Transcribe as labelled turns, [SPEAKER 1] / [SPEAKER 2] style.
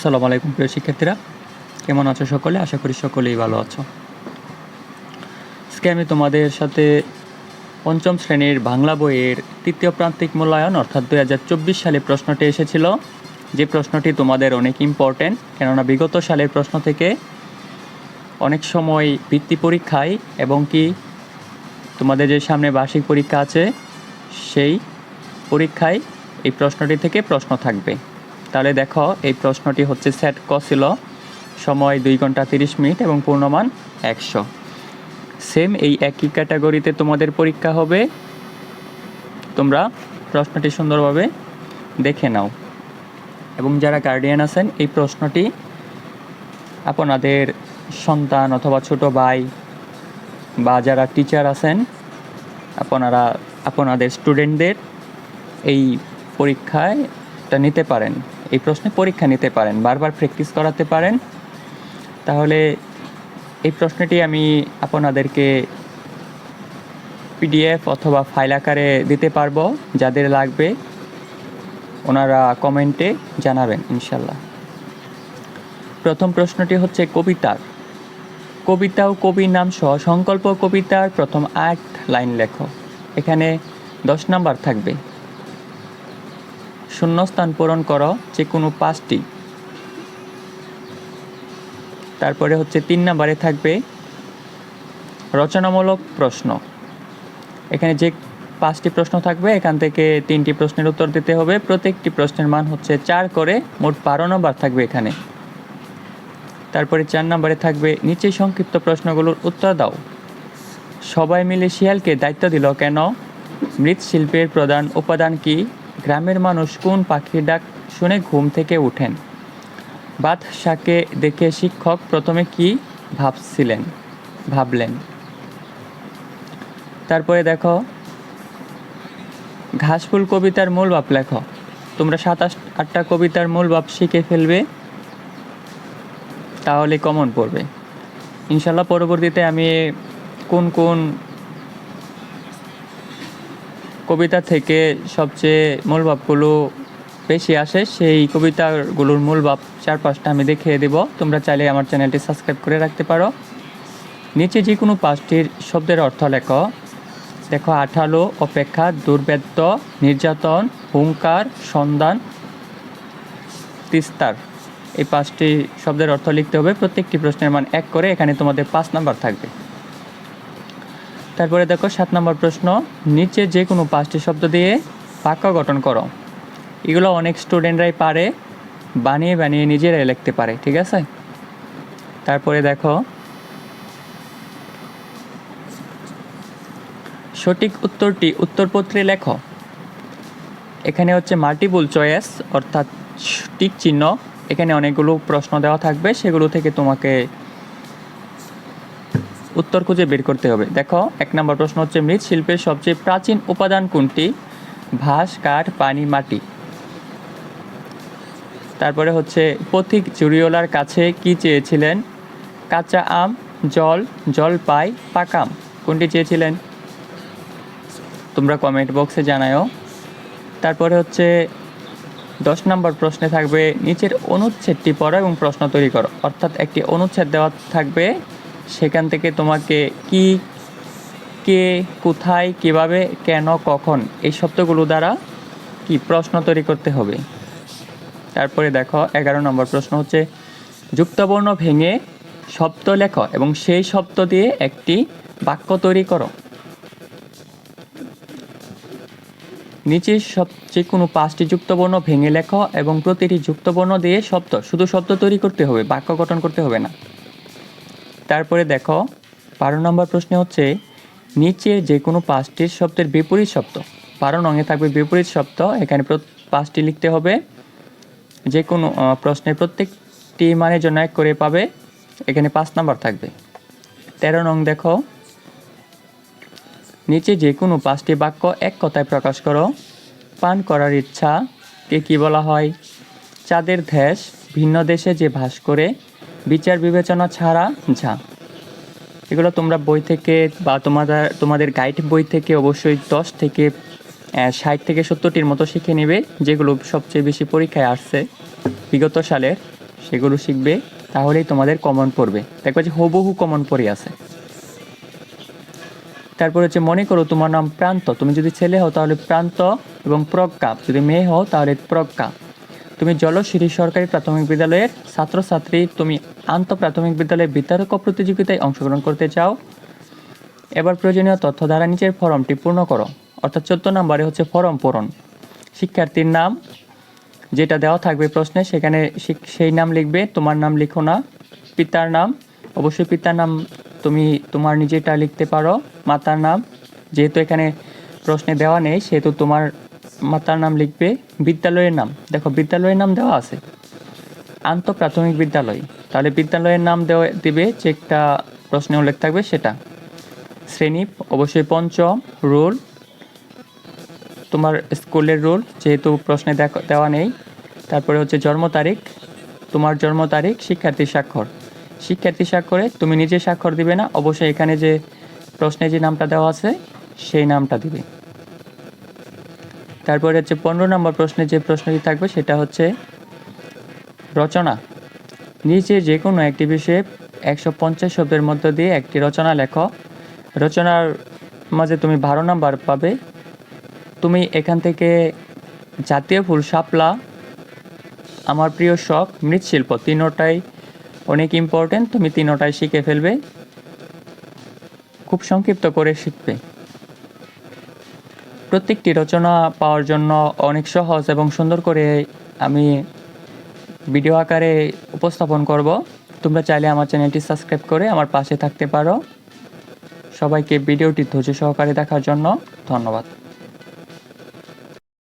[SPEAKER 1] আসসালামু আলাইকুম প্রিয় শিক্ষার্থীরা। কেমন আছো সকলে? আশা করি সকলেই ভালো আছো। আজকে আমি তোমাদের সাথে পঞ্চম শ্রেণির বাংলা বইয়ের তৃতীয় প্রান্তিক মূল্যায়ন, অর্থাৎ দুই হাজার চব্বিশ সালে প্রশ্নটি এসেছিল। যে প্রশ্নটি তোমাদের অনেক ইম্পর্টেন্ট কেননা বিগত সালের প্রশ্ন থেকে অনেক সময় বৃত্তি পরীক্ষায় এবং কি তোমাদের যে সামনে বার্ষিক পরীক্ষা আছে, সেই পরীক্ষায় এই প্রশ্নটি থেকে প্রশ্ন থাকবে। তাহলে দেখো, এই প্রশ্নটি হচ্ছে সেট ক ছিল। সময় দুই ঘণ্টা তিরিশ মিনিট এবং পূর্ণমান একশো। সেম এই একই ক্যাটাগরিতে তোমাদের পরীক্ষা হবে। তোমরা প্রশ্নটি সুন্দরভাবে দেখে নাও। এবং যারা গার্ডিয়ান আছেন, এই প্রশ্নটি আপনাদের সন্তান অথবা ছোট ভাই বা যারা টিচার আছেন, আপনারা, আপনাদের স্টুডেন্টদের এই পরীক্ষায় টা নিতে পারেন। এই প্রশ্নে পরীক্ষা নিতে পারেন, বারবার প্র্যাকটিস করাতে পারেন। তাহলে এই প্রশ্নটি আমি আপনাদেরকে পিডিএফ অথবা ফাইল আকারে দিতে পারব, যাদের লাগবে। ওনারা কমেন্টে জানাবেন ইনশাল্লাহ প্রথম প্রশ্নটি হচ্ছে কবিতার। কবিতা ও কবির নাম সহ সংকল্প কবিতার প্রথম আট লাইন লেখো। এখানে দশ নাম্বার থাকবে। শূন্যস্থান পূরণ করো যে কোনো পাঁচটি। তারপরে হচ্ছে তিন নাম্বারে থাকবে রচনামূলক প্রশ্ন। এখানে যে পাঁচটি প্রশ্ন থাকবে, এখান থেকে তিনটি প্রশ্নের উত্তর দিতে হবে। প্রত্যেকটি প্রশ্নের মান হচ্ছে চার করে, মোট বারো নম্বর থাকবে এখানে। তারপরে চার নম্বরে থাকবে, নিচে সংক্ষিপ্ত প্রশ্নগুলোর উত্তর দাও। সবাই মিলে শিয়ালকে দায়িত্ব দিল কেন? মৃৎশিল্পের প্রধান উপাদান কি? গ্রামের মানুষ কোন পাখির ডাক শুনে ঘুম থেকে উঠেন? বাদশাকে দেখে শিক্ষক প্রথমে কি ভাবছিলেন? ভাবলেন। তারপরে দেখো, ঘাসফুল কবিতার মূল বাপ লেখো। তোমরা সাতাশ আটটা কবিতার মূল বাপ শিখে ফেলবে, তাহলে কমন পড়বে। ইনশাল্লাহ পরবর্তীতে আমি কোন কোন কবিতা থেকে সবচেয়ে মূল ভাবগুলো বেশি আসে, সেই কবিতাগুলোর মূল ভাব চার পাঁচটা আমি দেখিয়ে দেব। তোমরা চাইলে আমার চ্যানেলটি সাবস্ক্রাইব করে রাখতে পারো। নিচে যে কোনো পাঁচটির শব্দের অর্থ লেখো। দেখো, আঠালো, অপেক্ষা, দুর্বেদ্য, নির্যাতন হুঙ্কার সন্ধান, তিস্তার। এই পাঁচটি শব্দের অর্থ লিখতে হবে। প্রত্যেকটি প্রশ্নের মান এক করে এখানে তোমাদের পাঁচ নাম্বার থাকবে। তারপরে দেখো সাত নম্বর প্রশ্ন, নিচে যে কোনো পাঁচটি শব্দ দিয়ে বাক্য গঠন করো। এগুলো অনেক স্টুডেন্টরাই পারে, বানিয়ে বানিয়ে নিজেরাই লিখতে পারে, ঠিক আছে? তারপরে দেখো, সঠিক উত্তরটি উত্তরপত্রে লেখো। এখানে হচ্ছে মাল্টিপুল চয়েস অর্থাৎ টিক চিহ্ন। এখানে অনেকগুলো প্রশ্ন দেওয়া থাকবে, সেগুলো থেকে তোমাকে উত্তর খুঁজে বের করতে হবে। দেখো, এক নম্বর প্রশ্ন হচ্ছে মৃৎশিল্পের সবচেয়ে প্রাচীন উপাদান কোনটি? ভাস কাঠ, পানি, মাটি। তারপরে হচ্ছে, পথিক জুরিওলার কাছে কি চেয়েছিলেন? কাঁচা আম, জল জল পাই পাকাম কোনটি চেয়েছিলেন? তোমরা কমেন্ট বক্সে জানাও তারপরে হচ্ছে, দশ নম্বর প্রশ্নে থাকবে, নিচের অনুচ্ছেদটি পড়ো এবং প্রশ্ন তৈরি করো। অর্থাৎ একটি অনুচ্ছেদ দেওয়া থাকবে সেখান থেকে তোমাকে কি, কে, কোথায়, কীভাবে, কেন, কখন এই শব্দগুলো দ্বারা কি প্রশ্ন তৈরি করতে হবে। তারপরে দেখো, এগারো নম্বর প্রশ্ন হচ্ছে, যুক্তবর্ণ ভেঙে শব্দ লেখো এবং সেই শব্দ দিয়ে একটি বাক্য তৈরি করো। নিচে সব যে কোনো পাঁচটি যুক্তবর্ণ ভেঙে লেখো এবং প্রতিটি যুক্তবর্ণ দিয়ে শব্দ, শুধু শব্দ তৈরি করতে হবে, বাক্য গঠন করতে হবে না। তারপরে দেখো, বারো নম্বর প্রশ্নে হচ্ছে নিচের যে কোনো পাঁচটির শব্দের বিপরীত শব্দ, বারো নঙে থাকবে বিপরীত শব্দ, এখানে পাঁচটি লিখতে হবে। যে কোনো প্রশ্নের প্রত্যেকটি মানের জন্য এক করে পাবে, এখানে পাঁচ নাম্বার থাকবে। তেরো নং দেখো, নিচে যে কোনো পাঁচটি বাক্য এক কথায় প্রকাশ করো, পান করার ইচ্ছা, কে কী বলা হয়? চাঁদের ধ্যাস, ভিন্ন দেশে যে ভাস করে বিচার বিবেচনা ছাড়া যা। এগুলো তোমরা বই থেকে বা তোমাদের তোমাদের গাইড বই থেকে অবশ্যই দশ থেকে ষাট থেকে সত্তরটির মতো শিখে নেবে, যেগুলো সবচেয়ে বেশি পরীক্ষায় আসছে বিগত সালের, সেগুলো শিখবে, তাহলেই তোমাদের কমন পড়বে। দেখবে যে হুবহু কমন পড়ে আছে। তারপর হচ্ছে, মনে করো তোমার নাম প্রান্ত, তুমি যদি ছেলে হও তাহলে প্রান্ত এবং প্রজ্ঞা, যদি মেয়ে হও তাহলে প্রজ্ঞা। তুমি জলশিরি সরকারি প্রাথমিক বিদ্যালয়ের ছাত্রছাত্রী, তুমি আন্ত প্রাথমিক বিদ্যালয়ের বিতর্ক প্রতিযোগিতায় অংশগ্রহণ করতে চাও। এবার প্রয়োজনীয় তথ্য দ্বারা নিচের ফর্মটি পূর্ণ করো। অর্থাৎ চোদ্দ নম্বরে হচ্ছে ফর্ম পূরণ। শিক্ষার্থীর নাম, যেটা দেওয়া থাকবে প্রশ্নে, সেখানে সেই নাম লিখবে, তোমার নাম লিখো না। পিতার নাম, অবশ্যই পিতার নাম তুমি তোমার নিজেটা লিখতে পারো। মাতার নাম, যেহেতু এখানে প্রশ্নে দেওয়া নেই, সেহেতু তোমার মাতার নাম লিখবে, বিদ্যালয়ের নাম। দেখো, বিদ্যালয়ের নাম দেওয়া আছে। আন্ত প্রাথমিক বিদ্যালয়। তাহলে বিদ্যালয়ের নাম দেওয়া দিবে যে একটা প্রশ্নে উল্লেখ থাকবে সেটা। শ্রেণি, অবশ্যই পঞ্চম, রোল। তোমার স্কুলের রোল, যেহেতু প্রশ্নে দেওয়া নেই। তারপরে হচ্ছে জন্ম তারিখ। তোমার জন্ম তারিখ, শিক্ষার্থী স্বাক্ষর। শিক্ষার্থী স্বাক্ষরে তুমি নিজে স্বাক্ষর দিবে না। অবশ্যই এখানে যে প্রশ্নে যে নামটা দেওয়া আছে, সেই নামটা দিবে। তারপরে হচ্ছে পনেরো নম্বর প্রশ্নে যে প্রশ্নটি থাকবে সেটা হচ্ছে রচনা। নিচে যে কোনো একটি বিষয়ে একশো পঞ্চাশ শব্দের মধ্য দিয়ে একটি রচনা লেখো। রচনার মাঝে তুমি বারো নাম্বার পাবে। তুমি এখান থেকে জাতীয় ফুল, শাপলা, আমার প্রিয় শখ, মৃৎশিল্প তিনোটাই অনেক ইম্পর্টেন্ট তুমি তিনোটাই শিখে ফেলবে। খুব সংক্ষিপ্ত করে শিখবে। প্রত্যেকটি রচনা পাওয়ার জন্য অনেক সহজ এবং সুন্দর করে আমি ভিডিও আকারে উপস্থাপন করব। তোমরা চাইলে আমার চ্যানেলটি সাবস্ক্রাইব করে আমার পাশে থাকতে পারো। সবাইকে ভিডিওটি ধৈর্য সহকারে দেখার জন্য ধন্যবাদ।